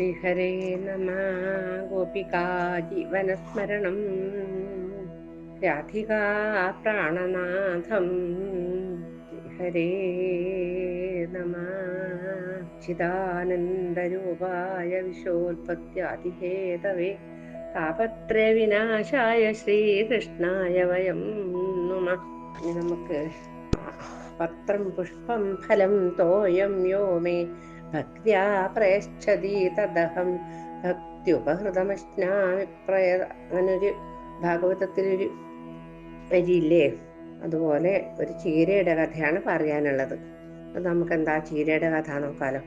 ശ്രീഹരേ നമ. ഗോപികാജീവനസ്മരണം രാധികാ പ്രാണനാഥം. ശ്രീഹരേ നമ. ചിദാനന്ദരൂപായ വിശോൽപത്യാതിഹേതവേ താപത്രയവിനാശായ ശ്രീകൃഷ്ണായ വയം നമ. നമുക്ക് പത്രം പുഷ്പം ഫലം തോയം യോ മേ ഭക്ത്യാ प्रयच्छति തദഹം. ഭക്തിയുപഹൃതമശ്നാമി പ്രയ അങ്ങനൊരു ഭാഗവതത്തിലൊരു വരിയില്ലേ? അതുപോലെ ഒരു ചീരയുടെ കഥയാണ് പറയാനുള്ളത്. അത് നമുക്ക് എന്താ ചീരയുടെ കഥ നോക്കാലോ?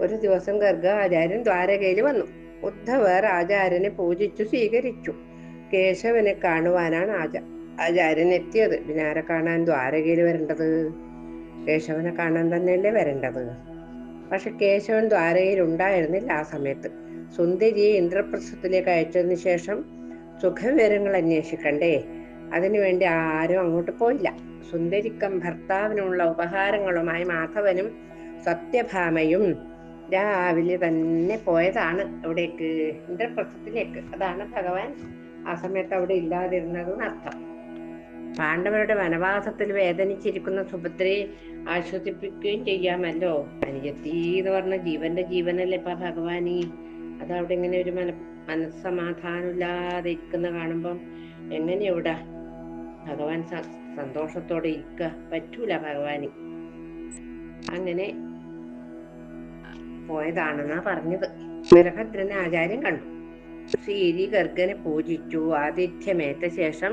ഒരു ദിവസം ഗർഗ ആചാര്യൻ ദ്വാരകയിൽ വന്നു. ഉദ്ധവർ ആചാര്യനെ പൂജിച്ചു സ്വീകരിച്ചു. കേശവനെ കാണുവാനാണ് ആചാ ആചാര്യൻ എത്തിയത്. പിന്നെ ആരെ കാണാൻ ദ്വാരകയിൽ വരേണ്ടത്? കേശവനെ കാണാൻ തന്നെയല്ലേ വരേണ്ടത്? പക്ഷെ കേശവൻ ദ്വാരകയിൽ ഉണ്ടായിരുന്നില്ല ആ സമയത്ത്. സുന്ദരിയെ ഇന്ദ്രപ്രസ്ഥത്തിലേക്ക് അയച്ചതിന് ശേഷം സുഖവിവരങ്ങൾ അന്വേഷിക്കണ്ടേ? അതിനുവേണ്ടി ആരും അങ്ങോട്ട് പോയില്ല. സുന്ദരിക്കം ഭർത്താവിനുള്ള ഉപഹാരങ്ങളുമായി മാധവനും സത്യഭാമയും രാവിലെ തന്നെ പോയതാണ് അവിടേക്ക് ഇന്ദ്രപ്രസ്ഥത്തിലേക്ക്. അതാണ് ഭഗവാൻ ആ സമയത്ത് അവിടെ ഇല്ലാതിരുന്നത് അർത്ഥം പാണ്ഡവരുടെ വനവാസത്തിൽ വേദനിച്ചിരിക്കുന്ന സുഭദ്രയെ ആശ്വസിപ്പിക്കുകയും ചെയ്യാമല്ലോ? അനുജത്തി എന്ന് പറഞ്ഞ ജീവന്റെ ജീവനല്ലേ ഇപ്പൊ ഭഗവാനി? അതവിടെ ഇങ്ങനെ ഒരു മന മനസ്സമാധാനമില്ലാതെ ഇരിക്കുന്ന കാണുമ്പം എങ്ങനെ എവിടാ ഭഗവാൻ സന്തോഷത്തോടെ ഇരിക്കുക പറ്റൂല ഭഗവാന്. അങ്ങനെ പോയതാണെന്നാ പറഞ്ഞത്. വീരഭദ്രനെ ആചാര്യം കണ്ടു. ശ്രീരി ഗർഗനെ പൂജിച്ചു. ആതിഥ്യമേറ്റ ശേഷം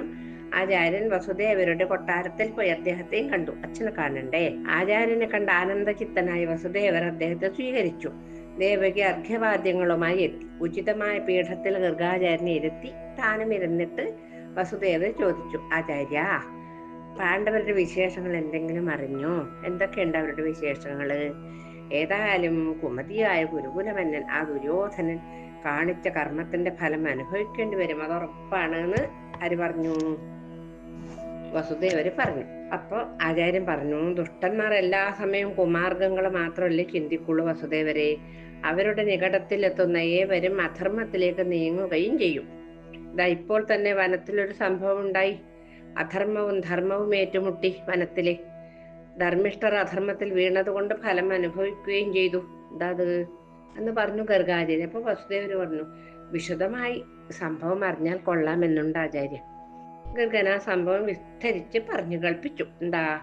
ആചാര്യൻ വസുദേവരുടെ കൊട്ടാരത്തിൽ പോയി അദ്ദേഹത്തെയും കണ്ടു. അച്ഛനെ കാണണ്ടേ? ആചാര്യനെ കണ്ട ആനന്ദചിത്തനായ വസുദേവർ അദ്ദേഹത്തെ സ്വീകരിച്ചു. ദേവകി അർഘ്യവാദ്യങ്ങളുമായി എത്തി. ഉചിതമായ പീഠത്തിൽ ഗർഗാചാര്യനെ ഇരുത്തി താനും ഇരുന്നിട്ട് വസുദേവർ ചോദിച്ചു ആചാര്യ പാണ്ഡവരുടെ വിശേഷങ്ങൾ എന്തെങ്കിലും അറിഞ്ഞോ? എന്തൊക്കെയുണ്ട് അവരുടെ വിശേഷങ്ങൾ? ഏതായാലും കുമതിയായ ഗുരുകുലമന്നൻ ആ ദുര്യോധനൻ കാണിച്ച കർമ്മത്തിന്റെ ഫലം അനുഭവിക്കേണ്ടി വരും. അത് ഉറപ്പാണെന്ന് ആര് പറഞ്ഞു. വസുദേവര് പറഞ്ഞു. അപ്പൊ ആചാര്യൻ പറഞ്ഞു ദുഷ്ടന്മാർ എല്ലാ സമയവും കുമാർഗങ്ങൾ മാത്രമല്ലേ ചിന്തിക്കുള്ളൂ വസുദേവരെ. അവരുടെ നികടത്തിൽ എത്തുന്ന ഏവരും അധർമ്മത്തിലേക്ക് നീങ്ങുകയും ചെയ്യും. ഇതാ ഇപ്പോൾ തന്നെ വനത്തിലൊരു സംഭവം ഉണ്ടായി. അധർമ്മവും ധർമ്മവും ഏറ്റുമുട്ടി വനത്തിലെ. ധർമ്മിഷ്ഠർ അധർമ്മത്തിൽ വീണതുകൊണ്ട് ഫലം അനുഭവിക്കുകയും ചെയ്തു. എന്താ അത് എന്ന് പറഞ്ഞു ഗർഗാചാര്യൻ അപ്പൊ വസുദേവര് പറഞ്ഞു വിശദമായി സംഭവം അറിഞ്ഞാൽ കൊള്ളാമെന്നുണ്ട് ആചാര്യൻ ഗർഗൻ ആ സംഭവം വിസ്തരിച്ച് പറഞ്ഞു കൽപ്പിച്ചു എന്താ?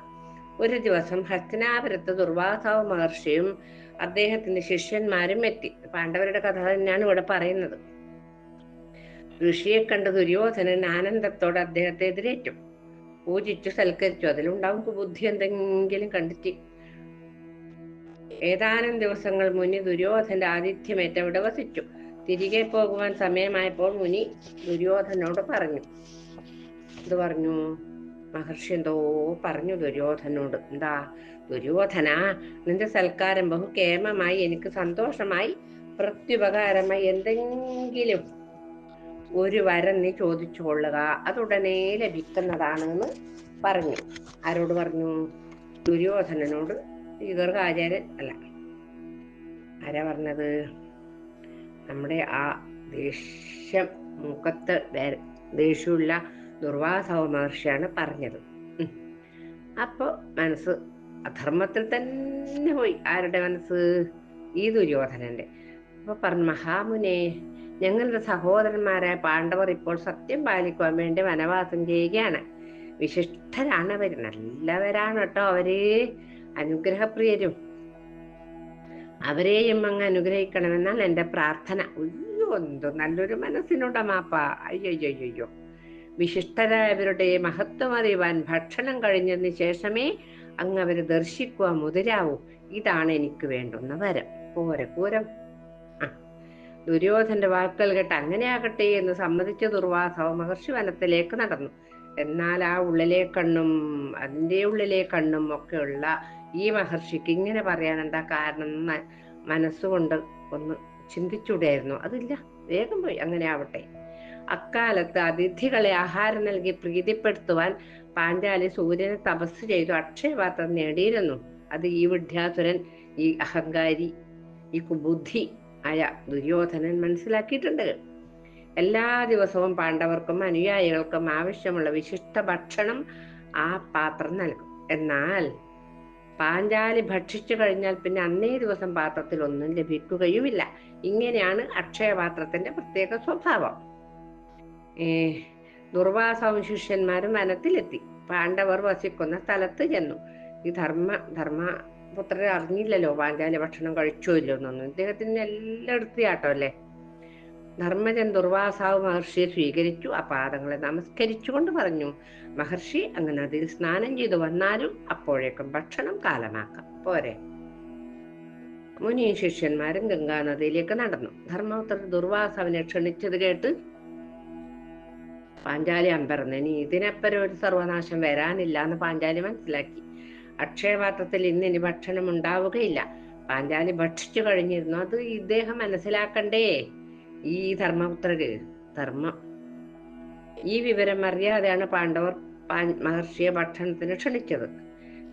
ഒരു ദിവസം ഹസ്തിനാപുരത്ത് ദുർവാസാവ് മഹർഷിയും അദ്ദേഹത്തിന്റെ ശിഷ്യന്മാരും എത്തി. പാണ്ഡവരുടെ കഥ തന്നെയാണ് ഇവിടെ പറയുന്നത്. ഋഷിയെ കണ്ട ദുര്യോധനൻ ആനന്ദത്തോടെ അദ്ദേഹത്തെ എതിരേറ്റു. പൂജിച്ചു സൽക്കരിച്ചു. അതിലുണ്ടാവും ബുദ്ധി എന്തെങ്കിലും കണ്ടിട്ട്. ഏതാനും ദിവസങ്ങൾ മുനി ദുര്യോധന്റെ ആതിഥ്യമേറ്റ അവിടെ വസിച്ചു. തിരികെ പോകുവാൻ സമയമായപ്പോൾ മുനി ദുര്യോധനോട് പറഞ്ഞു ഇത് പറഞ്ഞു. മഹർഷി എന്തോ പറഞ്ഞു ദുര്യോധനോട്. എന്താ ദുര്യോധന നിന്റെ സൽക്കാരം ബഹുകേമമായി എനിക്ക് സന്തോഷമായി പ്രത്യുപകാരമായി എന്തെങ്കിലും ഒരു വരം നീ ചോദിച്ചു കൊള്ളുക അതുടനെ ലഭിക്കുന്നതാണെന്ന് പറഞ്ഞു. ആരോട് പറഞ്ഞു? ദുര്യോധനനോട്. ദീർഘാചാര്യൻ അല്ല. ആരാ പറഞ്ഞത്? നമ്മുടെ ആ ദേഷ്യം മുഖത്ത് ദേഷ്യമുള്ള ദുർവാസവ മഹർഷിയാണ് പറഞ്ഞത്. അപ്പോൾ അപ്പൊ മനസ്സ് അധർമ്മത്തിൽ തന്നെ പോയി. ആരുടെ മനസ്സ്? ഈ ദുര്യോധനന്റെ. അപ്പൊ പറഞ്ഞു മഹാമുനെ ഞങ്ങളുടെ സഹോദരന്മാരായ പാണ്ഡവർ ഇപ്പോൾ സത്യം പാലിക്കുവാൻ വേണ്ടി വനവാസം ചെയ്യുകയാണ്. വിശിഷ്ടരാണ് അവർ നല്ലവരാണ് കേട്ടോ അവർ. അനുഗ്രഹപ്രിയരും. അവരെയും അങ്ങ് അനുഗ്രഹിക്കണമെന്നാണ് എന്റെ പ്രാർത്ഥന. അയ്യോ എന്തോ നല്ലൊരു മനസ്സിനുടമാപ്പ അയ്യോ അയ്യോ അയ്യോ വിശിഷ്ടരായവരുടെ മഹത്വം അറിയുവാൻ ഭക്ഷണം കഴിഞ്ഞതിന് ശേഷമേ അങ്ങ് അവരെ ദർശിക്കുവാൻ മുതിരാവൂ ഇതാണ് എനിക്ക് വേണ്ടുന്ന വരം. പോരെ പൂരം. ദുര്യോധന്റെ വാക്കുകൾ കേട്ട് അങ്ങനെയാകട്ടെ എന്ന് സമ്മതിച്ച ദുർവാസവ മഹർഷി വനത്തിലേക്ക് നടന്നു. എന്നാൽ ആ ഉള്ളിലെ കണ്ണും അതിന്റെ ഉള്ളിലെ കണ്ണും ഒക്കെയുള്ള ഈ മഹർഷിക്ക് ഇങ്ങനെ പറയാൻ എന്താ കാരണം മനസ്സുകൊണ്ട് ഒന്ന് ചിന്തിച്ചൂടെയായിരുന്നു. അതില്ല വേഗം പോയി. അങ്ങനെ ആവട്ടെ അക്കാലത്ത് അതിഥികളെ ആഹാരം നൽകി പ്രീതിപ്പെടുത്തുവാൻ പാഞ്ചാലി സൂര്യനെ തപസ് ചെയ്തു അക്ഷയപാത്രം നേടിയിരുന്നു. അത് ഈ വിദ്യാസുരൻ ഈ അഹങ്കാരി ഈ കുബുദ്ധി ആയ ദുര്യോധനൻ മനസ്സിലാക്കിയിട്ടുണ്ട്. എല്ലാ ദിവസവും പാണ്ഡവർക്കും അനുയായികൾക്കും ആവശ്യമുള്ള വിശിഷ്ട ഭക്ഷണം ആ പാത്രം നൽകും. എന്നാൽ പാഞ്ചാലി ഭക്ഷിച്ചു കഴിഞ്ഞാൽ പിന്നെ അന്നേ ദിവസം പാത്രത്തിൽ ഒന്നും ലഭിക്കുകയുമില്ല. ഇങ്ങനെയാണ് അക്ഷയപാത്രത്തിന്റെ പ്രത്യേക സ്വഭാവം. ഏ ദുർവാസവും ശിഷ്യന്മാരും വനത്തിലെത്തി. പാണ്ഡവർ വസിക്കുന്ന സ്ഥലത്ത് ചെന്നു. ഈ ധർമ്മ ധർമ്മപുത്രരെ അറിഞ്ഞില്ലല്ലോ പാഞ്ചാലി ഭക്ഷണം കഴിച്ചോ ഇല്ലോ എന്നൊന്നും. ഇദ്ദേഹത്തിന് എല്ലായിടത്തും ആട്ടോ അല്ലേ? ധർമ്മജൻ ദുർവാസാവ് മഹർഷിയെ സ്വീകരിച്ചു. ആ പാദങ്ങളെ നമസ്കരിച്ചുകൊണ്ട് പറഞ്ഞു മഹർഷി അങ്ങനെ അതിൽ സ്നാനം ചെയ്തു വന്നാലും അപ്പോഴേക്കും ഭക്ഷണം കാലമാക്കാം. പോരെ. മുനിയും ശിഷ്യന്മാരും ഗംഗാനദിയിലേക്ക് നടന്നു. ധർമ്മപുത്ര ദുർവാസാവിനെ ക്ഷണിച്ചത് കേട്ട് പാഞ്ചാലി പറഞ്ഞു ഇനി ഇതിനപ്പുറം ഒരു സർവനാശം വരാനില്ല എന്ന് പാഞ്ചാലി മനസ്സിലാക്കി. അക്ഷയപാത്രത്തിൽ ഇന്ന് ഇനി ഭക്ഷണം ഉണ്ടാവുകയില്ല. പാഞ്ചാലി ഭക്ഷിച്ചു കഴിഞ്ഞിരുന്നു. അത് ഇദ്ദേഹം മനസ്സിലാക്കണ്ടേ? ഈ ധർമ്മപുത്രര് ധർമ്മം. ഈ വിവരം അറിയാതെയാണ് പാണ്ഡവർ മഹർഷിയെ ഭക്ഷണത്തിന് ക്ഷണിച്ചത്.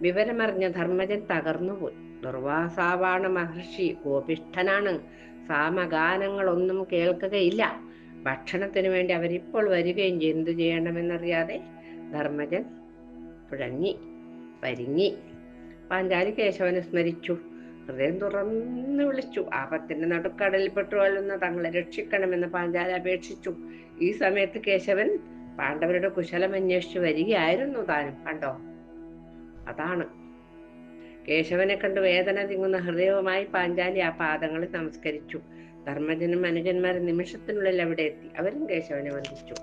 വിവരമറിഞ്ഞ ധർമ്മജൻ തകർന്നുപോയി. ദുർവാസാവാണ് മഹർഷി. കോപിഷ്ഠനാണ് സാമഗാനങ്ങളൊന്നും കേൾക്കുകയില്ല. ഭക്ഷണത്തിന് വേണ്ടി അവരിപ്പോൾ വരികയും എന്തു ചെയ്യണമെന്നറിയാതെ ധർമ്മജൻ പുഴങ്ങി പരിങ്ങി. പാഞ്ചാലി കേശവനെ സ്മരിച്ചു. ഹൃദയം തുറന്നു വിളിച്ചു. ആപത്തിന്റെ നടുക്കടലിൽ പെട്ടുകൊള്ളുന്ന തങ്ങളെ രക്ഷിക്കണമെന്ന് പാഞ്ചാലി അപേക്ഷിച്ചു. ഈ സമയത്ത് കേശവൻ പാണ്ഡവരുടെ കുശലം അന്വേഷിച്ചു വരികയായിരുന്നു താനും. കണ്ടോ? അതാണ്. കേശവനെ കണ്ട് വേദന തിങ്ങുന്ന ഹൃദയവുമായി പാഞ്ചാലി ആ പാദങ്ങളിൽ നമസ്കരിച്ചു. ധർമ്മജനും അനുജന്മാരും നിമിഷത്തിനുള്ളിൽ അവിടെ എത്തി. അവരും കേശവനെ വന്ദിച്ചു.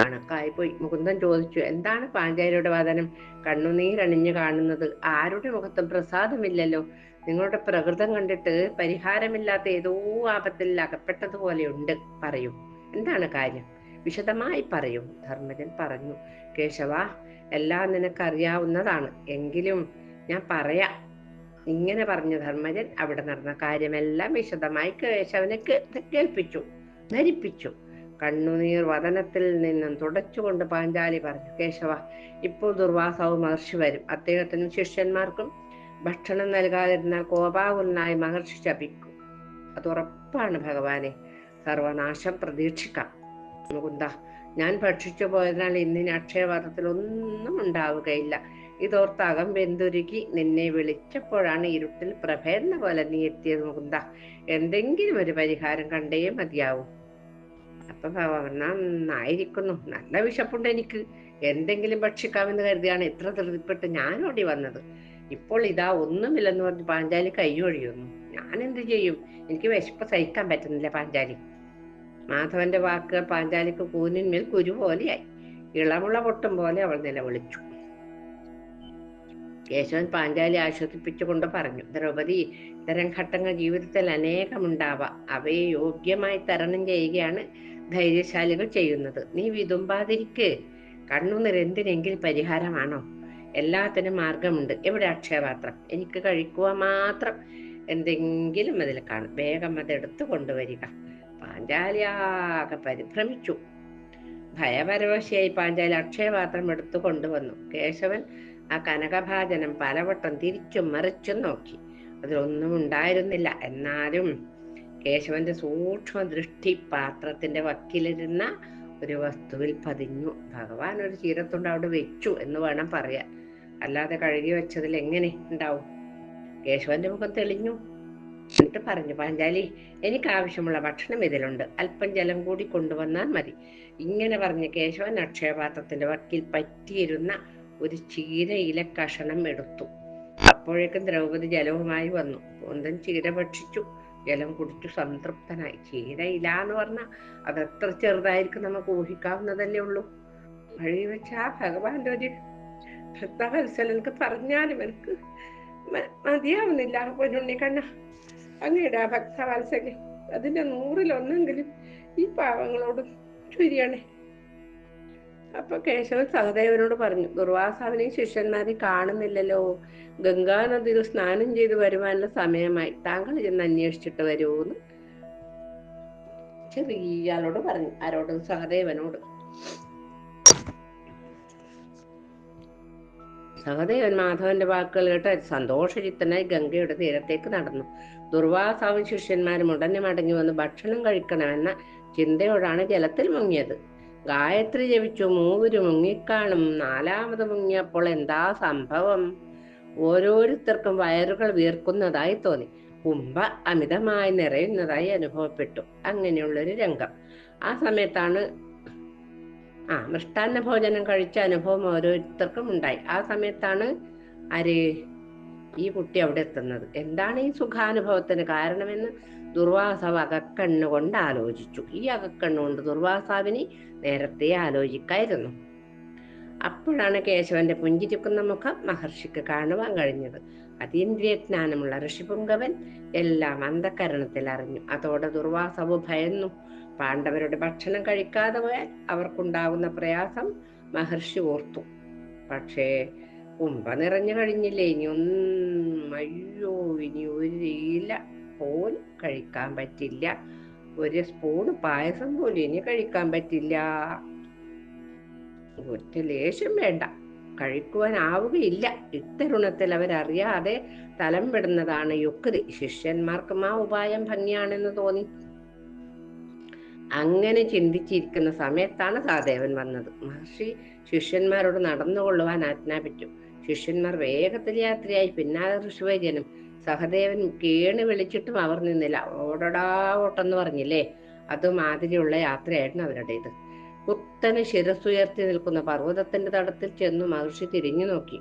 കണക്കായി പോയി. മുകുന്ദൻ ചോദിച്ചു എന്താണ് പാഞ്ചാലിയുടെ വാദനം കണ്ണുനീരണിഞ്ഞു കാണുന്നത്. ആരുടെ മുഖത്തും പ്രസാദമില്ലല്ലോ. നിങ്ങളുടെ പ്രകൃതം കണ്ടിട്ട് പരിഹാരമില്ലാത്ത ഏതോ ആപത്തിൽ അകപ്പെട്ടതുപോലെയുണ്ട് പറയൂ. എന്താണ് കാര്യം? വിശദമായി പറയൂ. ധർമ്മജൻ പറഞ്ഞു കേശവ എല്ലാം നിനക്കറിയാവുന്നതാണ്. എങ്കിലും ഞാൻ പറയാ. ഇങ്ങനെ പറഞ്ഞു ധർമ്മജൻ അവിടെ നടന്ന കാര്യമെല്ലാം വിശദമായി കേശവനെ കേൾപ്പിച്ചു ധരിപ്പിച്ചു. കണ്ണുനീർ വതനത്തിൽ നിന്നും തുടച്ചുകൊണ്ട് പാഞ്ചാലി പറഞ്ഞു കേശവ ഇപ്പോൾ ദുർവാസാവ് മഹർഷി വരും. അദ്ദേഹത്തിനും ശിഷ്യന്മാർക്കും ഭക്ഷണം നൽകാതിരുന്നാൽ കോപാകുലനായി മഹർഷി ശപിക്കും. അത് ഉറപ്പാണ് ഭഗവാനെ. സർവനാശം പ്രതീക്ഷിക്കാം. മുകുന്ദ ഞാൻ ഭക്ഷിച്ചു പോയതിനാൽ ഇന്നിന് അക്ഷയവാദത്തിൽ ഒന്നും ഉണ്ടാവുകയില്ല. ഇതോർത്ത് അകം വെന്തുരുകി നിന്നെ വിളിച്ചപ്പോഴാണ് ഇരുട്ടിൽ പ്രഭേന്ന പോലെ നീ എത്തിയത് മുകുന്ദ. എന്തെങ്കിലും ഒരു പരിഹാരം കണ്ടേ മതിയാവും. അപ്പൊ ഭഗവാൻ നന്നായിരിക്കുന്നു. നല്ല വിശപ്പുണ്ട് എനിക്ക്. എന്തെങ്കിലും ഭക്ഷിക്കാമെന്ന് കരുതിയാണ് ഇത്ര ധൃതിപ്പെട്ട് ഞാനോടി വന്നത്. ഇപ്പോൾ ഇതാ ഒന്നുമില്ലെന്ന് പറഞ്ഞ് പാഞ്ചാലി കൈയൊഴിയുന്നു ഞാൻ എന്ത് ചെയ്യും? എനിക്ക് വിശപ്പ് സഹിക്കാൻ പറ്റുന്നില്ല പാഞ്ചാലി. മാധവന്റെ വാക്കുകൾ പാഞ്ചാലിക്ക് കൂനിന്മേൽ കുരു പോലെയായി. ഇളമുള പൊട്ടും പോലെ അവൾ നിലവിളിച്ചു. കേശവൻ പാഞ്ചാലി ആശ്വസിപ്പിച്ചുകൊണ്ട് പറഞ്ഞു ദ്രൗപദി ഇത്തരം ഘട്ടങ്ങൾ ജീവിതത്തിൽ അനേകമുണ്ടാവാം. അവയെ യോഗ്യമായി തരണം ചെയ്യുകയാണ് ധൈര്യശാലികൾ ചെയ്യുന്നത്. നീ വിതുമ്പാതിരിക്ക്. കണ്ണുനിരെന്തിനെങ്കിൽ പരിഹാരമാണോ? എല്ലാത്തിനും മാർഗമുണ്ട്. എവിടെ അക്ഷയപാത്രം? എനിക്ക് കഴിക്കുക മാത്രം എന്തെങ്കിലും അതിൽ കാണും. വേഗം അതെടുത്തു കൊണ്ടുവരിക. പാഞ്ചാലിയാകെ പരിഭ്രമിച്ചു. ഭയപരവശയായി പാഞ്ചാലി അക്ഷയപാത്രം എടുത്തു കൊണ്ടുവന്നു. കേശവൻ ആ കനകഭാജനം പലവട്ടം തിരിച്ചും മറിച്ചും നോക്കി. അതിലൊന്നും ഉണ്ടായിരുന്നില്ല. എന്നാലും കേശവന്റെ സൂക്ഷ്മ ദൃഷ്ടി പാത്രത്തിന്റെ വക്കിലിരുന്ന ഒരു വസ്തുവിൽ പതിഞ്ഞു. ഭഗവാൻ ഒരു ചീരത്തുണ്ട് അവിടെ വെച്ചു എന്ന് വേണം പറയാൻ. അല്ലാതെ കഴുകി വെച്ചതിൽ എങ്ങനെ ഉണ്ടാവും? കേശവന്റെ മുഖം തെളിഞ്ഞു. എന്നിട്ട് പറഞ്ഞു പാഞ്ചാലി എനിക്ക് ആവശ്യമുള്ള ഭക്ഷണം ഇതിലുണ്ട്. അല്പം ജലം കൂടി കൊണ്ടുവന്നാൽ മതി. ഇങ്ങനെ പറഞ്ഞ് കേശവൻ അക്ഷയപാത്രത്തിന്റെ വക്കിൽ പറ്റിയിരുന്ന ഒരു ചീര ഇല കഷണം എടുത്തു. അപ്പോഴേക്കും ദ്രൗപദി ജലവുമായി വന്നു. കുന്തൻ ചീര ഭക്ഷിച്ചു. ജലം കുടിച്ചു. സംതൃപ്തനായി. ചീര ഇല എന്ന് പറഞ്ഞാൽ അത് എത്ര ചെറുതായിരിക്കും നമുക്ക് ഊഹിക്കാവുന്നതല്ലേ ഉള്ളൂ. വഴി വെച്ച ഭഗവാന്റെ ഒരു ഭക്തവത്സലനക്ക് പറഞ്ഞാലും എനിക്ക് മതിയാവുന്നില്ല. പൊന്നുണ്ണി കണ്ണ. അങ്ങയുടെ ആ ഭക്തവാത്സല്യം. അതിന്റെ നൂറിലൊന്നെങ്കിലും ഈ പാവങ്ങളോട് ചുരിയണേ. അപ്പൊ കേശവൻ സഹദേവനോട് പറഞ്ഞു ദുർവാസാവിനെ ശിഷ്യന്മാരെ കാണുന്നില്ലല്ലോ. ഗംഗാനദിയിൽ സ്നാനം ചെയ്തു വരുവാനുള്ള സമയമായി. താങ്കൾ ചെന്ന് അന്വേഷിച്ചിട്ട് വരുമെന്ന് ചെറിയാളോട് പറഞ്ഞു ആരോട് സഹദേവനോട്. സഹദേവൻ മാധവന്റെ വാക്കുകൾ കേട്ട് സന്തോഷചിത്തനായി ഗംഗയുടെ തീരത്തേക്ക് നടന്നു. ദുർവാസാവും ശിഷ്യന്മാരും ഉടനെ മടങ്ങി വന്ന് ഭക്ഷണം കഴിക്കണമെന്ന ചിന്തയോടാണ് ജലത്തിൽ മുങ്ങിയത്. ഗായത്രി ജപിച്ചു മൂവര് മുങ്ങിക്കാണും. നാലാമത് മുങ്ങിയപ്പോൾ എന്താ സംഭവം? ഓരോരുത്തർക്കും വയറുകൾ വീർക്കുന്നതായി തോന്നി. കുംഭ അമിതമായി നിറയുന്നതായി അനുഭവപ്പെട്ടു. അങ്ങനെയുള്ളൊരു രംഗം. ആ സമയത്താണ് ആ മൃഷ്ടാന്ന ഭോജനം കഴിച്ച അനുഭവം ഓരോരുത്തർക്കും ഉണ്ടായി. ആ സമയത്താണ് ആര് ഈ കുട്ടി അവിടെ എത്തുന്നത്. എന്താണ് ഈ സുഖാനുഭവത്തിന് കാരണമെന്ന്? ദുർവാസാവ് അകക്കണ്ണുകൊണ്ട് ആലോചിച്ചു. ഈ അകക്കണ്ണുകൊണ്ട് ദുർവാസാവിന് നേരത്തെ ആലോചിക്കായിരുന്നു. അപ്പോഴാണ് കേശവന്റെ പുഞ്ചിരിക്കുന്ന മുഖം മഹർഷിക്ക് കാണുവാൻ കഴിഞ്ഞത്. അതീന്ദ്രിയ ജ്ഞാനമുള്ള ഋഷിപുങ്കവൻ എല്ലാം അന്ധകരണത്തിൽ അറിഞ്ഞു. അതോടെ ദുർവാസവ് ഭയന്നു. പാണ്ഡവരുടെ ഭക്ഷണം കഴിക്കാതെ പോയാൽ അവർക്കുണ്ടാകുന്ന പ്രയാസം മഹർഷി ഓർത്തു. പക്ഷേ കുംഭ നിറഞ്ഞു കഴിഞ്ഞില്ലേ? ഇനി ഒന്നും അയ്യോ ഇനി ഒരു ഇല പോലും കഴിക്കാൻ പറ്റില്ല. ഒരു സ്പൂൺ പായസം പോലും ഇനി കഴിക്കാൻ പറ്റില്ല. ഒറ്റ ലേശം വേണ്ട. കഴിക്കുവാനാവുകയില്ല. ഇത്തരുണത്തിൽ അവരറിയാതെ തലം വിടുന്നതാണ് യുക്തി. ശിഷ്യന്മാർക്കും ആ ഉപായം ഭംഗിയാണെന്ന് തോന്നി. അങ്ങനെ ചിന്തിച്ചിരിക്കുന്ന സമയത്താണ് സഹദേവൻ വന്നത്. മഹർഷി ശിഷ്യന്മാരോട് നടന്നുകൊള്ളുവാൻ ആജ്ഞാപിച്ചു. ശിഷ്യന്മാർ വേഗത്തിൽ യാത്രയായി. പിന്നാലെ ഋഷിവൈദ്യനും സഹദേവൻ കീണ് വിളിച്ചിട്ടും അവർ നിന്നില്ല. ഓടടാ ഓട്ടെന്ന് പറഞ്ഞില്ലേ? അതുമാതിരിയുള്ള യാത്രയായിരുന്നു അവരുടേത് കുത്തനെ ശിരസുയർത്തി നിൽക്കുന്ന പർവതത്തിന്റെ തടത്തിൽ ചെന്നു മഹർഷി തിരിഞ്ഞു നോക്കി.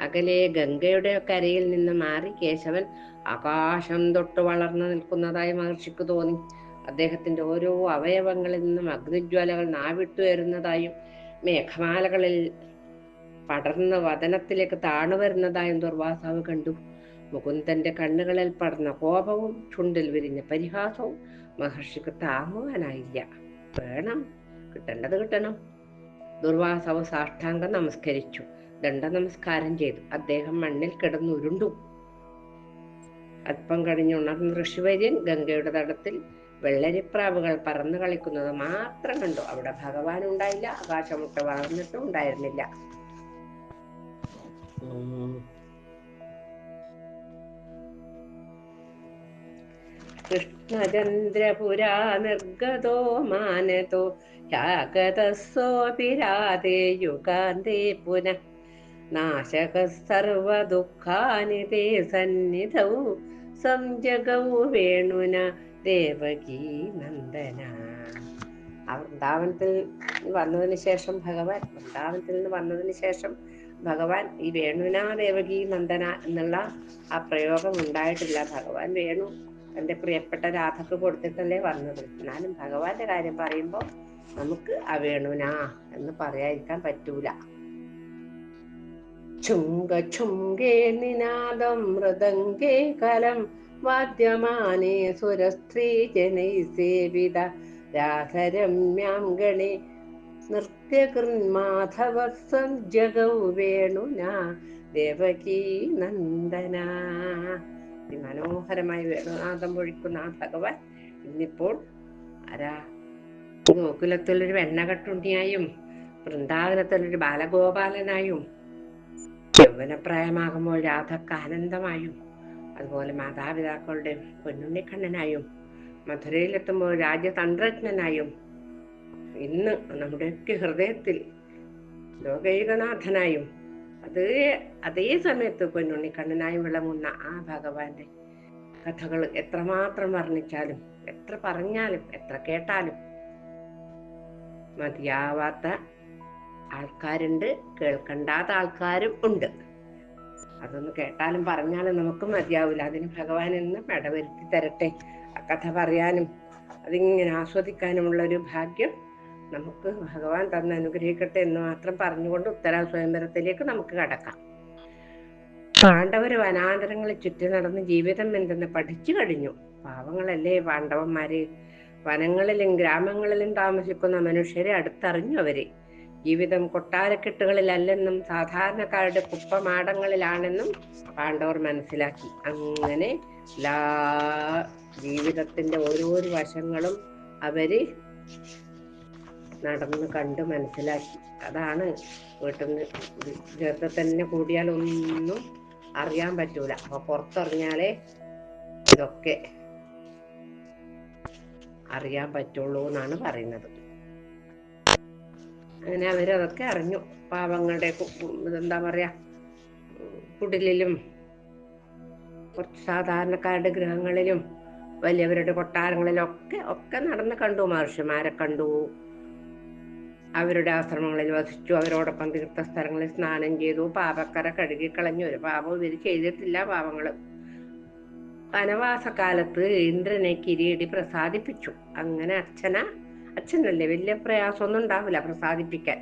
അകലെ ഗംഗയുടെ കരയിൽ നിന്ന് മാറി കേശവൻ ആകാശം തൊട്ട് വളർന്നു നിൽക്കുന്നതായി മഹർഷിക്ക് തോന്നി. അദ്ദേഹത്തിന്റെ ഓരോ അവയവങ്ങളിൽ നിന്നും അഗ്നിജ്വാലകൾ നാവിട്ടു വരുന്നതായും മേഘമാലകളിൽ പടർന്ന് വതനത്തിലേക്ക് താണു വരുന്നതായും ദുർവാസാവ് കണ്ടു. മുകുന്ദന്റെ കണ്ണുകളിൽ പടർന്ന കോപവും ചുണ്ടിൽ വിരിഞ്ഞ പരിഹാസവും മഹർഷിക്ക് താങ്ങുവാനായില്ല. വേണം കിട്ടേണ്ടത് കിട്ടണം. ദുർവാസാവ് സാഷ്ടാംഗം നമസ്കരിച്ചു. ദണ്ഡ നമസ്കാരം ചെയ്തു. അദ്ദേഹം മണ്ണിൽ കിടന്നുരുണ്ടു അല്പം കഴിഞ്ഞുണർന്ന ഋഷിവര്യൻ ഗംഗയുടെ തടത്തിൽ വെള്ളരിപ്രാവുകൾ പറന്നു കളിക്കുന്നത് മാത്രം കണ്ടു. അവിടെ ഭഗവാൻ ഉണ്ടായില്ല ആകാശമുട്ട വളർന്നിട്ടും ഉണ്ടായിരുന്നില്ല. കൃഷ്ണചന്ദ്രപുരാ നിർഗതോ മാനതോ രാധേ യുഗാന്തേ പുനഃ. നാശക സർവദുഃഖാനി തേ സന്നിധൗ സംജഗൗ വേണുന ദേവകീ നന്ദന. വൃന്ദാവനത്തിൽ വന്നതിന് ശേഷം ഭഗവാൻ വൃന്ദാവനത്തിൽ നിന്ന് വന്നതിന് ശേഷം ഭഗവാൻ ഈ വേണുനാ ദേവകി നന്ദന എന്നുള്ള ആ പ്രയോഗം ഉണ്ടായിട്ടില്ല. ഭഗവാൻ വേണു തന്റെ പ്രിയപ്പെട്ട രാധക്ക് കൊടുത്തിട്ടല്ലേ വന്നത്. എന്നാലും ഭഗവാന്റെ കാര്യം പറയുമ്പോൾ നമുക്ക് ആ വേണുനാ എന്ന് പറയാതിരിക്കാൻ പറ്റൂല. ചുങ്ക ചുങ്കേ നിനാദം മൃദംഗേ കലം വാദ്യമാനേ സുരസ്ത്രീ ജനൈ സേവിത രാധരമ്യാം ഗണേ നൃത്യകൃന്മാധവസം ജഗൗ വേണുന ദേവകീ നന്ദന. മനോഹരമായി വേണുനാഥം പൊഴിക്കുന്ന ആ ഭഗവാൻ ഇന്നിപ്പോൾ ആരാ? ഗോകുലത്തിലൊരു വെണ്ണകട്ടുണ്ണിയായും വൃന്ദാവനത്തിലൊരു ബാലഗോപാലനായും യൗവനപ്രായമാകുമ്പോൾ രാധക്ക് ആനന്ദമായും അതുപോലെ മാതാപിതാക്കളുടെ പൊന്നുണ്ണിക്കണ്ണനായും മധുരയിലെത്തുമ്പോൾ രാജ്യതന്ത്രജ്ഞനായും ഇന്ന് നമ്മുടെയൊക്കെ ഹൃദയത്തിൽ ലോകൈകനാഥനായും അതേ അതേ സമയത്ത് പൊന്നുണ്ണിക്കണ്ണനായും വിളങ്ങുന്ന ആ ഭഗവാന്റെ കഥകൾ എത്രമാത്രം വർണിച്ചാലും എത്ര പറഞ്ഞാലും എത്ര കേട്ടാലും മതിയാവാത്ത ആൾക്കാരുണ്ട് കേൾക്കണ്ടാത്ത ആൾക്കാരും ഉണ്ട്. അതൊന്ന് കേട്ടാലും പറഞ്ഞാലും നമുക്ക് മതിയാവില്ല. അതിന് ഭഗവാൻ എന്ന് ഇടവരുത്തി തരട്ടെ. ആ കഥ പറയാനും അതിങ്ങനെ ആസ്വദിക്കാനുമുള്ള ഒരു ഭാഗ്യം നമുക്ക് ഭഗവാൻ തന്ന് അനുഗ്രഹിക്കട്ടെ എന്ന് മാത്രം പറഞ്ഞുകൊണ്ട് ഉത്തരാ സ്വയംവരത്തിലേക്ക് നമുക്ക് കടക്കാം. പാണ്ഡവർ വനാന്തരങ്ങളിൽ ചുറ്റി നടന്ന് ജീവിതം എന്തെന്ന് പഠിച്ചു കഴിഞ്ഞു. പാവങ്ങളല്ലേ പാണ്ഡവന്മാര്? വനങ്ങളിലും ഗ്രാമങ്ങളിലും താമസിക്കുന്ന മനുഷ്യരെ അടുത്തറിഞ്ഞു അവർ. ജീവിതം കൊട്ടാരക്കെട്ടുകളിലല്ലെന്നും സാധാരണക്കാരുടെ കുപ്പമാടങ്ങളിലാണെന്നും പാണ്ഡവർ മനസ്സിലാക്കി. അങ്ങനെ എല്ലാ ജീവിതത്തിന്റെ ഓരോരോ വശങ്ങളും അവർ നടന്ന് കണ്ട് മനസ്സിലാക്കി. അതാണ് വീട്ടിൽ നിന്ന് തന്നെ കൂടിയാലൊന്നും അറിയാൻ പറ്റൂല. അപ്പൊ പുറത്തിറങ്ങിയാലേ ഇതൊക്കെ അറിയാൻ പറ്റുള്ളൂ എന്നാണ് പറയുന്നത്. അങ്ങനെ അവരതൊക്കെ അറിഞ്ഞു. പാവങ്ങളുടെ എന്താ പറയാ കുടിലിലും കുറച്ച് സാധാരണക്കാരുടെ ഗൃഹങ്ങളിലും വലിയവരുടെ കൊട്ടാരങ്ങളിലും ഒക്കെ ഒക്കെ നടന്ന് കണ്ടു. മഹർഷിമാരെ കണ്ടു. അവരുടെ ആശ്രമങ്ങളിൽ വസിച്ചു അവരോടൊപ്പം തീർത്ഥസ്ഥലങ്ങളിൽ സ്നാനം ചെയ്തു പാപക്കര കഴുകിക്കളഞ്ഞു ഒരു പാപവും ഇവർ ചെയ്തിട്ടില്ല പാപങ്ങൾ വനവാസകാലത്ത് ഇന്ദ്രനെ കിരീടി പ്രസാദിപ്പിച്ചു. അങ്ങനെ അച്ഛന അച്ഛനല്ലേ? വലിയ പ്രയാസമൊന്നും ഉണ്ടാവില്ല പ്രസാദിപ്പിക്കാൻ.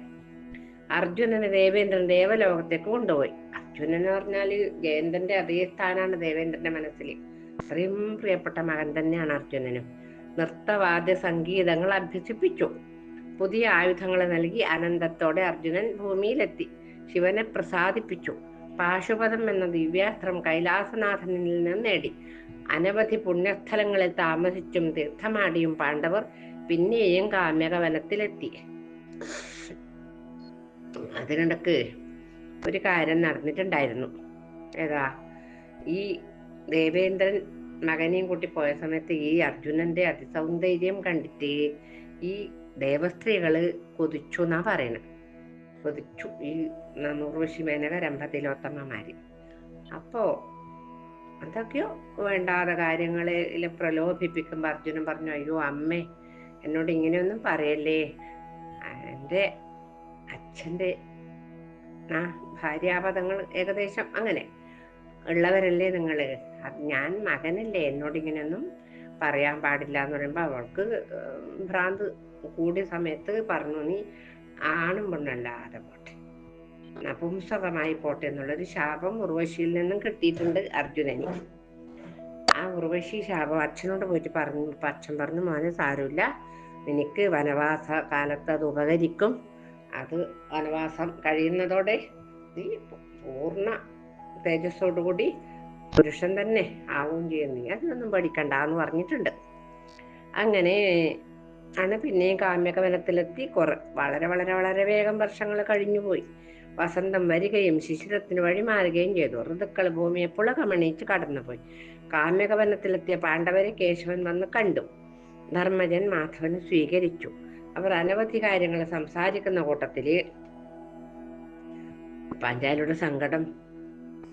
അർജുനനെ ദേവേന്ദ്രൻ ദേവലോകത്തേക്ക് കൊണ്ടുപോയി. അർജുനൻ എന്ന് പറഞ്ഞാൽ ജയന്തന്റെ അതേ സ്ഥാനാണ് ദേവേന്ദ്രന്റെ മനസ്സിൽ അത്രയും പ്രിയപ്പെട്ട മകൻ തന്നെയാണ് അർജുനനും. നൃത്തവാദ്യ സംഗീതങ്ങൾ അഭ്യസിപ്പിച്ചു. പുതിയ ആയുധങ്ങൾ നൽകി അനന്തത്തോടെ അർജുനൻ ഭൂമിയിലെത്തി. ശിവനെ പ്രസാദിപ്പിച്ചു. പാശുപതം എന്ന ദിവ്യാസ്ത്രം കൈലാസനാഥനിൽ നിന്ന് നേടി. അനവധി പുണ്യസ്ഥലങ്ങളിൽ താമസിച്ചും തീർത്ഥമാടിയും പാണ്ഡവർ പിന്നെയും കാമ്യകവനത്തിലെത്തി. അതിനിടക്ക് ഒരു കാര്യം നടന്നിട്ടുണ്ടായിരുന്നു. ഏതാ? ഈ ദേവേന്ദ്രൻ മകനെയും കൂട്ടി പോയ സമയത്ത് ഈ അർജുനന്റെ അതിസൗന്ദര്യം കണ്ടിട്ട് ഈ ദേവസ്ത്രീകൾ കൊതിച്ചു എന്നാ പറയണത് കൊതിച്ചു. ഈ നൂറുഷി മേനക രംഭത്തിലോത്തമ്മമാര് അപ്പോ എന്തൊക്കെയോ വേണ്ടാത്ത കാര്യങ്ങളിൽ പ്രലോഭിപ്പിക്കുമ്പോ അർജുനൻ പറഞ്ഞു അയ്യോ അമ്മേ എന്നോട് ഇങ്ങനെയൊന്നും പറയല്ലേ. എന്റെ അച്ഛന്റെ ആ ഭാര്യാപദങ്ങൾ ഏകദേശം അങ്ങനെ ഉള്ളവരല്ലേ നിങ്ങൾ. അത് ഞാൻ മകനല്ലേ എന്നോട് ഇങ്ങനെയൊന്നും പറയാൻ പാടില്ല എന്ന് പറയുമ്പോൾ അവൾക്ക് ഭ്രാന്ത് കൂടിയ സമയത്ത് പറഞ്ഞു നീ ആണും പെണ്ണല്ലാതെ പോട്ടെ. നപുംസകമായി പോട്ടെ എന്നുള്ളൊരു ശാപം ഉർവശിയിൽ നിന്നും കിട്ടിയിട്ടുണ്ട് അർജുനന്. ആ ഉർവശി ശാപം അച്ഛനോട് പോയിട്ട് പറഞ്ഞു അച്ഛൻ പറഞ്ഞു മോനെ സാരമില്ല. നിനക്ക് വനവാസ കാലത്ത് അത് ഉപകരിക്കും. അത് വനവാസം കഴിയുന്നതോടെ നീ പൂർണ തേജസ്സോടുകൂടി പുരുഷൻ തന്നെ ആവുകയും ചെയ്യുന്നു അതിനൊന്നും പഠിക്കണ്ട എന്ന് പറഞ്ഞിട്ടുണ്ട്. അങ്ങനെ ആണ് പിന്നെയും കാമ്യക വനത്തിലെത്തി കുറ വളരെ വളരെ വളരെ വേഗം വർഷങ്ങൾ കഴിഞ്ഞുപോയി വസന്തം വരികയും ശിശിരത്തിന് വഴി മാറുകയും ചെയ്തു. ഋതുക്കൾ ഭൂമിയെ പുളകമണിയിച്ച് കടന്നുപോയി. കാമ്യക വനത്തിലെത്തിയ പാണ്ഡവരെ കേശവൻ വന്ന് കണ്ടു. ധർമ്മജൻ മാധവനെ സ്വീകരിച്ചു. അവർ അനവധി കാര്യങ്ങൾ സംസാരിക്കുന്ന കൂട്ടത്തിൽ പാഞ്ചാലിയുടെ സങ്കടം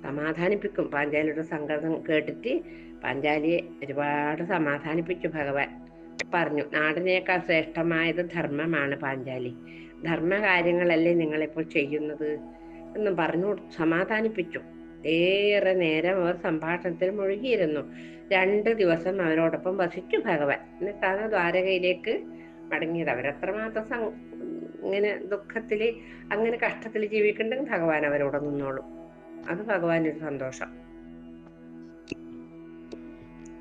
സമാധാനിപ്പിക്കും. പാഞ്ചാലിയുടെ സങ്കടം കേട്ടിട്ട് പാഞ്ചാലിയെ ഒരുപാട് സമാധാനിപ്പിച്ചു. ഭഗവാൻ പറഞ്ഞു. നാടിനേക്കാൾ ശ്രേഷ്ഠമായത് ധർമ്മമാണ് പാഞ്ചാലി. ധർമ്മകാര്യങ്ങളല്ലേ നിങ്ങളിപ്പോൾ ചെയ്യുന്നത്? എന്ന് പറഞ്ഞു സമാധാനിപ്പിച്ചു. ഏറെ നേരം അവർ സംഭാഷണത്തിൽ മുഴുകിയിരുന്നു. രണ്ട് ദിവസം അവരോടൊപ്പം വസിച്ചു ഭഗവാൻ. എന്നിട്ടാണ് ദ്വാരകയിലേക്ക് മടങ്ങിയത്. അവരത്രമാത്രം ഇങ്ങനെ ദുഃഖത്തിൽ അങ്ങനെ കഷ്ടത്തിൽ ജീവിക്കണ്ടെങ്കിൽ ഭഗവാൻ അവരോട് നിന്നോളും. അത് ഭഗവാൻ ഒരു സന്തോഷം.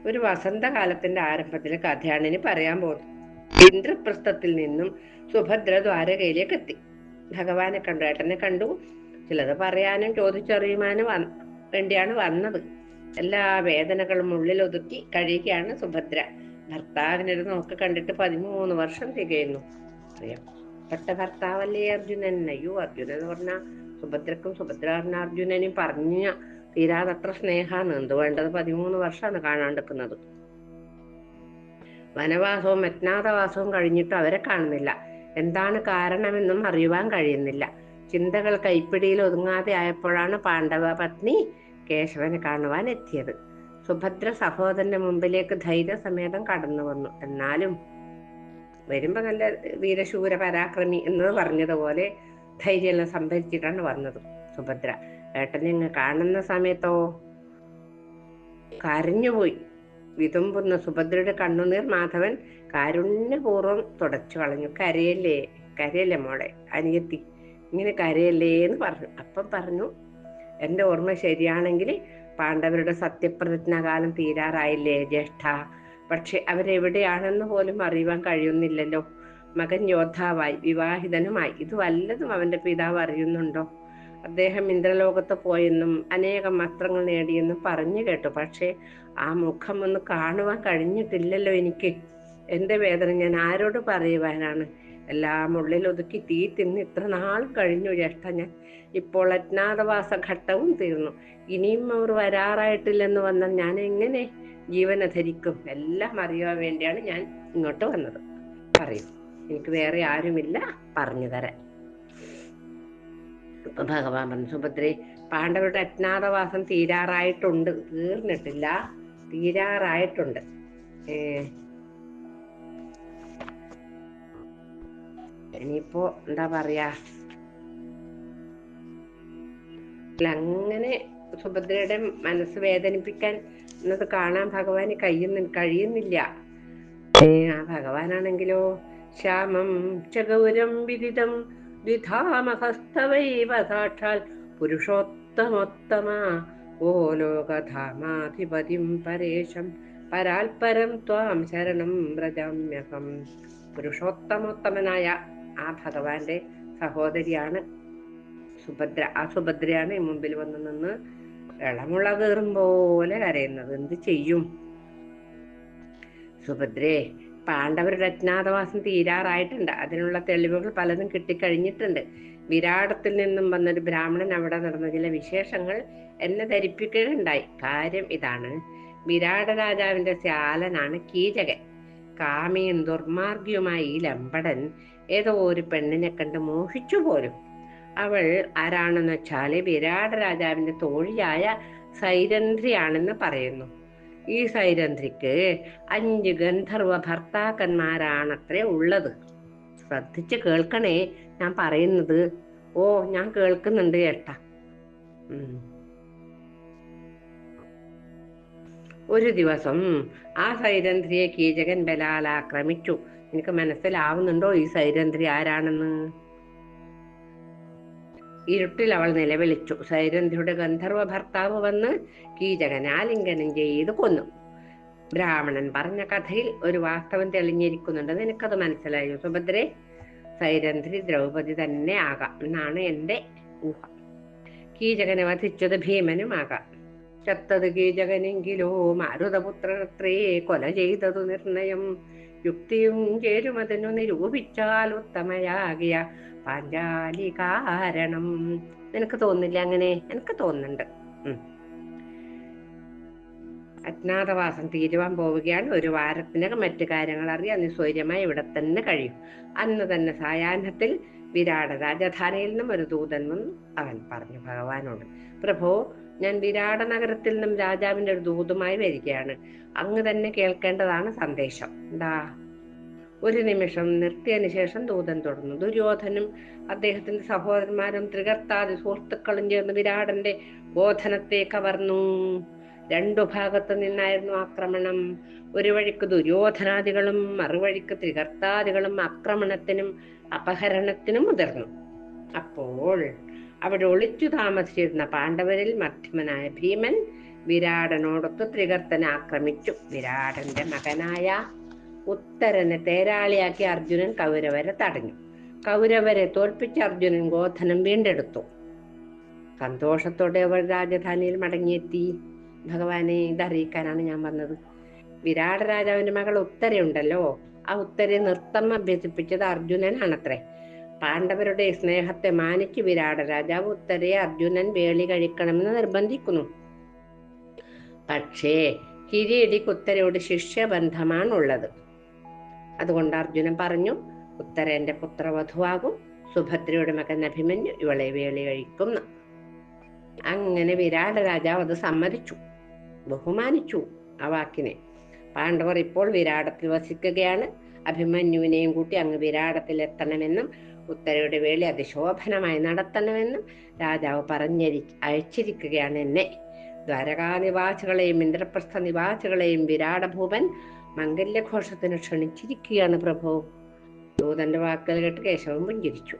ഒരു വസന്തകാലത്തിന്റെ ആരംഭത്തിലെ കഥയാണ് ഇനി പറയാൻ പോകുന്നത്. ഇന്ദ്രപ്രസ്ഥത്തിൽ നിന്നും സുഭദ്ര ദ്വാരകയിലേക്ക് എത്തി. ഭഗവാനെ കണ്ടു ഏട്ടനെ കണ്ടു. ചിലത് പറയാനും ചോദിച്ചറിയുവാനും വേണ്ടിയാണ് വന്നത്. എല്ലാ വേദനകളും ഉള്ളിൽ ഒതുക്കി കഴിയുകയാണ് സുഭദ്ര. ഭർത്താവിനൊരു നോക്ക് കണ്ടിട്ട് പതിമൂന്ന് വർഷം തികയുന്നു. പ്രിയപ്പെട്ട ഭർത്താവല്ലേ അർജുനൻ? അയ്യോ അർജുനൻ പറഞ്ഞ സുഭദ്രക്കും സുഭദ്ര പറഞ്ഞ അർജുനനും പറഞ്ഞ തീരാതത്ര സ്നേഹാന്ന് എന്ത് വേണ്ടത്? പതിമൂന്ന് വർഷമാണ് കാണാണ്ടിരിക്കുന്നത്. വനവാസവും അജ്ഞാതവാസവും കഴിഞ്ഞിട്ട് അവരെ കാണുന്നില്ല. എന്താണ് കാരണമെന്നും അറിയുവാൻ കഴിയുന്നില്ല. ചിന്തകൾ കൈപ്പിടിയിൽ ഒതുങ്ങാതെ ആയപ്പോഴാണ് പാണ്ഡവ പത്നി കേശവനെ കാണുവാൻ എത്തിയത്. സുഭദ്ര സഹോദരന്റെ മുമ്പിലേക്ക് ധൈര്യസമേതം കടന്നു വന്നു. എന്നാലും വരുമ്പോ നല്ല വീരശൂര പരാക്രമി എന്ന് പറഞ്ഞതുപോലെ ധൈര്യമെല്ലാം സംഭരിച്ചിട്ടാണ് വന്നത് സുഭദ്ര. ഏട്ടനെ കാണുന്ന സമയത്തോ? കരഞ്ഞുപോയി. വിതുമ്പുന്ന സുഭദ്രയുടെ കണ്ണുനീർ മാധവൻ കാരുണ്യപൂർവം തുടച്ചു കളഞ്ഞു. കരയല്ലേ? കരയല്ലേ മോളെ? അനിയത്തി ഇങ്ങനെ കരയല്ലേ എന്ന് പറഞ്ഞു. അപ്പം പറഞ്ഞു എന്റെ ഓർമ്മ ശരിയാണെങ്കിൽ പാണ്ഡവരുടെ സത്യപ്രതിജ്ഞാകാലം തീരാറായില്ലേ ജ്യേഷ്ഠ? പക്ഷെ അവരെവിടെയാണെന്ന് പോലും അറിയുവാൻ കഴിയുന്നില്ലല്ലോ. മകൻ യോദ്ധാവായി വിവാഹിതനുമായി. ഇത് വല്ലതും അവന്റെ പിതാവ് അറിയുന്നുണ്ടോ? അദ്ദേഹം ഇന്ദ്രലോകത്ത് പോയെന്നും അനേകം വസ്ത്രങ്ങൾ നേടിയെന്നും പറഞ്ഞു കേട്ടു. പക്ഷേ ആ മുഖം ഒന്ന് കാണുവാൻ കഴിഞ്ഞിട്ടില്ലല്ലോ എനിക്ക്. എന്റെ വേദന ഞാൻ ആരോട് പറയുവാനാണ്? എല്ലാം ഉള്ളിൽ ഒതുക്കി തീ തിന്ന് ഇത്ര നാൾ കഴിഞ്ഞു. ജ്യേഷ്ഠ ഞാൻ ഇപ്പോൾ അജ്ഞാതവാസ ഘട്ടവും തീർന്നു. ഇനിയും അവർ വരാറായിട്ടില്ലെന്ന് വന്നാൽ ഞാൻ എങ്ങനെ ജീവനെ ധരിക്കും? എല്ലാം അറിയാൻ വേണ്ടിയാണ് ഞാൻ ഇങ്ങോട്ട് വന്നത്. പറയും. എനിക്ക് വേറെ ആരുമില്ല. പറഞ്ഞു തരാൻ. ഭഗവാൻ പറഞ്ഞു സുഭദ്രേ പാണ്ഡവരുടെ അജ്ഞാതവാസം തീരാറായിട്ടുണ്ട്. തീർന്നിട്ടില്ല. തീരാറായിട്ടുണ്ട്. ഏ ഇനിയിപ്പോ എന്താ പറയാ? അങ്ങനെ സുഭദ്രയുടെ മനസ്സ് വേദനിപ്പിക്കാൻ എന്നത് കാണാൻ ഭഗവാന് കഴിയുന്ന കഴിയുന്നില്ല. ഏ, ആ ഭഗവാനാണെങ്കിലോ? ശ്യാമം ചകൗരം വിദിതം ദ്വിധാമഹസ്തവൈവ സാക്ഷാൽ പുരുഷോത്തമോത്തമ. ഓ ലോകധാമാധിപതിം പരേശം പരാൽപരം ത്വാം ശരണം വ്രജാമ്യഹം. പുരുഷോത്തമോത്തമനായ ആ ഭഗവാന്റെ സഹോദരിയാണ് സുഭദ്ര. ആ സുഭദ്രയാണ് മുമ്പിൽ വന്ന് നിന്ന് ഇളമുള കയറും പോലെ കരയുന്നത്. എന്ത് ചെയ്യും? സുഭദ്രേ പാണ്ഡവരുടെ അജ്ഞാതവാസം തീരാറായിട്ടുണ്ട്. അതിനുള്ള തെളിവുകൾ പലതും കിട്ടിക്കഴിഞ്ഞിട്ടുണ്ട്. വിരാടത്തിൽ നിന്നും വന്നൊരു ബ്രാഹ്മണൻ അവിടെ നടന്ന ചില വിശേഷങ്ങൾ എന്നെ ധരിപ്പിക്കുകയുണ്ടായി. കാര്യം ഇതാണ്. വിരാട രാജാവിന്റെ ശ്യാലനാണ് കീചകൻ. കാമിയും ദുർമാർഗിയുമായ ഈ ലമ്പടൻ ഏതോ ഒരു പെണ്ണിനെ കണ്ട് മോഹിച്ചു പോലും അവൾ ആരാണെന്ന് വെച്ചാൽ വിരാട രാജാവിന്റെ തോഴിയായ സൈരന്ധ്രിയാണെന്ന് പറയുന്നു. ഈ സൈരന്ധ്രിക്ക് അഞ്ച് ഗന്ധർവ ഭർത്താക്കന്മാരാണത്രേ ഉള്ളത്. ശ്രദ്ധിച്ച് കേൾക്കണേ ഞാൻ പറയുന്നത്. ഓ ഞാൻ കേൾക്കുന്നുണ്ട് ഏട്ട. ഒരു ദിവസം ആ സൈരന്ധ്രിയെ കീചകൻ ബലാൽ ആക്രമിച്ചു. നിനക്ക് മനസ്സിലാവുന്നുണ്ടോ ഈ സൈരന്ധ്രി ആരാണെന്ന്? ഇരുട്ടിൽ അവൾ നിലവിളിച്ചു. സൈരന്ധ്രിയുടെ ഗന്ധർവ ഭർത്താവ് വന്ന് കീചകൻ ആലിംഗനം ചെയ്ത് കൊന്നു. ബ്രാഹ്മണൻ പറഞ്ഞ കഥയിൽ ഒരു വാസ്തവം തെളിഞ്ഞിരിക്കുന്നുണ്ട്. നിനക്കത് മനസ്സിലായോ സുഭദ്രേ? സൈരന്ധ്രി ദ്രൗപദി തന്നെ ആകാം. എന്നാണ് എന്റെ ഊഹ. കീചകനെ വധിച്ചത് ഭീമനും ആകാം. ചത്തത് കീചകനെങ്കിലോ മാരുതപുത്രത്രേ കൊല ചെയ്തതു നിർണയം. യുക്തിയും ചേരുമതിനു നിരൂപിച്ചാൽ ഉത്തമയാകിയ പാഞ്ചാലി കാരണം. നിനക്ക് തോന്നില്ല അങ്ങനെ? എനിക്ക് തോന്നുന്നുണ്ട്. അജ്ഞാതവാസം തീരുവാൻ പോവുകയാണ്. ഒരു വാരത്തിനകം മറ്റു കാര്യങ്ങൾ അറിയാൻ സ്വൈര്യമായി ഇവിടെ തന്നെ കഴിയും. അന്ന് തന്നെ സായാഹ്നത്തിൽ വിരാട രാജധാനിയിൽ നിന്നും ഒരു ദൂതൻ വന്ന് അവൻ പറഞ്ഞു ഭഗവാനോട് പ്രഭോ ഞാൻ വിരാട നഗരത്തിൽ നിന്നും രാജാവിന്റെ ഒരു ദൂതുമായി വരികയാണ്. അങ്ങ് തന്നെ കേൾക്കേണ്ടതാണ് സന്ദേശം. എന്താ ഒരു നിമിഷം നിർത്തിയതിനു ശേഷം ദൂതൻ തുടർന്നു. ദുര്യോധനും അദ്ദേഹത്തിന്റെ സഹോദരന്മാരും ത്രികർത്താതി സുഹൃത്തുക്കളും ചേർന്ന് വിരാടന്റെ ബോധനത്തെ കവർന്നു. രണ്ടു ഭാഗത്തു നിന്നായിരുന്നു ആക്രമണം. ഒരു വഴിക്ക് ദുര്യോധനാദികളും മറുവഴിക്ക് ത്രികർത്താദികളും ആക്രമണത്തിനും അപഹരണത്തിനും മുതിർന്നു. അപ്പോൾ അവിടെ ഒളിച്ചു താമസിച്ചിരുന്ന പാണ്ഡവരിൽ മധ്യമനായ ഭീമൻ വിരാടനോടൊത്ത് ത്രികർത്തനെ ആക്രമിച്ചു. വിരാടന്റെ മകനായ ഉത്തരനെ തേരാളിയാക്കി അർജുനൻ കൗരവരെ തടഞ്ഞു. കൗരവരെ തോൽപ്പിച്ച് അർജുനൻ ഗോധനം വീണ്ടെടുത്തു. സന്തോഷത്തോടെ അവൾ രാജധാനിയിൽ മടങ്ങിയെത്തി. ഭഗവാനെ ഇതറിയിക്കാനാണ് ഞാൻ വന്നത്. വിരാട രാജാവിന്റെ മകൾ ഉത്തരയുണ്ടല്ലോ. ആ ഉത്തരെ നൃത്തം അഭ്യസിപ്പിച്ചത് അർജുനനാണത്രേ. പാണ്ഡവരുടെ സ്നേഹത്തെ മാനിച്ച് വിരാട രാജാവ് ഉത്തരയെ അർജുനൻ വേളി കഴിക്കണമെന്ന് നിർബന്ധിക്കുന്നു. പക്ഷേ കിരീടിക്ക് ഉത്തരയോട് ശിഷ്യബന്ധമാണുള്ളത്. അതുകൊണ്ട് അർജുനൻ പറഞ്ഞു ഉത്തര എന്റെ പുത്രവധുവാകും സുഭദ്രയുടെ മകൻ അഭിമന്യു ഇവളെ വേളി കഴിക്കും അങ്ങനെ വിരാട രാജാവ് അത് സമ്മതിച്ചു ബഹുമാനിച്ചു ആ വാക്കിനെ. പാണ്ഡവർ ഇപ്പോൾ വിരാടത്തിൽ വസിക്കുകയാണ്. അഭിമന്യുവിനെയും കൂട്ടി അങ്ങ് വിരാടത്തിൽ എത്തണമെന്നും ഉത്തരയുടെ വേളി അതിശോഭനമായി നടത്തണമെന്നും രാജാവ് പറഞ്ഞരി അയച്ചിരിക്കുകയാണ് എന്നെ. ദ്വാരകാ നിവാസികളെയും ഇന്ദ്രപ്രസ്ഥ നിവാസികളെയും വിരാടഭൂപൻ മംഗല്യഘോഷത്തിന് ക്ഷണിച്ചിരിക്കുകയാണ് പ്രഭു. ദൂതന്റെ വാക്കുകൾ കേട്ട് കേശവൻ പുഞ്ചിരിച്ചു.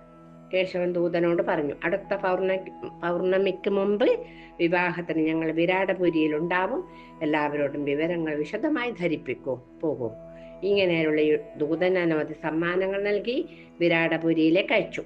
കേശവൻ ദൂതനോട് പറഞ്ഞു അടുത്ത പൗർണ പൗർണമിക്ക് മുമ്പ് വിവാഹത്തിന് ഞങ്ങൾ വിരാടപുരിയിൽ ഉണ്ടാവും. എല്ലാവരോടും വിവരങ്ങൾ വിശദമായി ധരിപ്പിക്കൂ. പോകൂ. ഇങ്ങനെയുള്ള ദൂതൻ അനവധി സമ്മാനങ്ങൾ നൽകി വിരാടപുരിയിലേക്ക് അയച്ചു.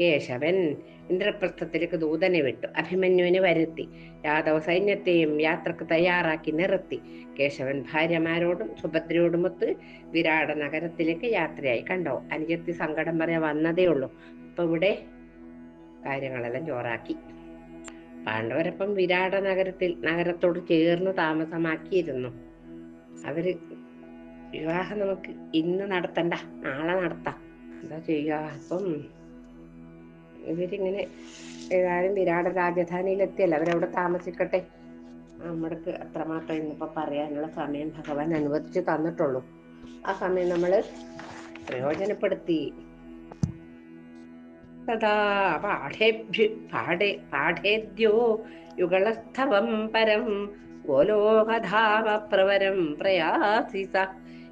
കേശവൻ ഇന്ദ്രപ്രസ്ഥത്തിലേക്ക് ദൂതനെ വിട്ടു. അഭിമന്യുവിനെ വരുത്തി. യാദവ സൈന്യത്തെയും യാത്രയ്ക്ക് തയ്യാറാക്കി നിർത്തി. കേശവൻ ഭാര്യമാരോടും സുഭദ്രയോടുമൊത്ത് വിരാട നഗരത്തിലേക്ക് യാത്രയായി. കണ്ടോ? അനുജത്തി സങ്കടം പറയാൻ വന്നതേ ഉള്ളൂ. അപ്പൊ ഇവിടെ കാര്യങ്ങളെല്ലാം ജോറാക്കി പാണ്ഡവരപ്പം വിരാട നഗരത്തിൽ നഗരത്തോട് ചേർന്ന് താമസമാക്കിയിരുന്നു. അവർ വിവാഹം നമുക്ക് ഇന്ന് നടത്തണ്ട നാളെ നടത്താം. എന്താ ചെയ്യുക? അപ്പം ഇവരിങ്ങനെ ഏതായാലും വിരാട രാജധാനിയിലെത്തിയല്ല. അവരവിടെ താമസിക്കട്ടെ. നമ്മൾക്ക് അത്രമാത്രം ഇന്നിപ്പോ പറയാനുള്ള സമയം ഭഗവാൻ അനുവദിച്ചു തന്നിട്ടുള്ളൂ. ആ സമയം നമ്മൾ പ്രയോജനപ്പെടുത്തി. തഥാ പാഠേഭ്യ പാഠേ പാഠേദ്യോ പരം പ്രയാസി സ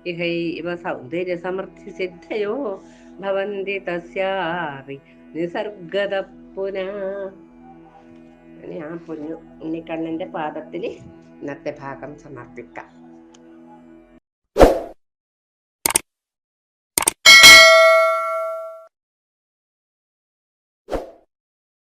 ഇഹൈവ സിദ്ധയോ ഭവന്തി തസ്യാപി നിസർഗത പുനാ ഞാൻ പൊന്നു ഉണ്ണിക്കണ്ണന്റെ പാദത്തിൽ ഇന്നത്തെ ഭാഗം സമർപ്പിക്കാം.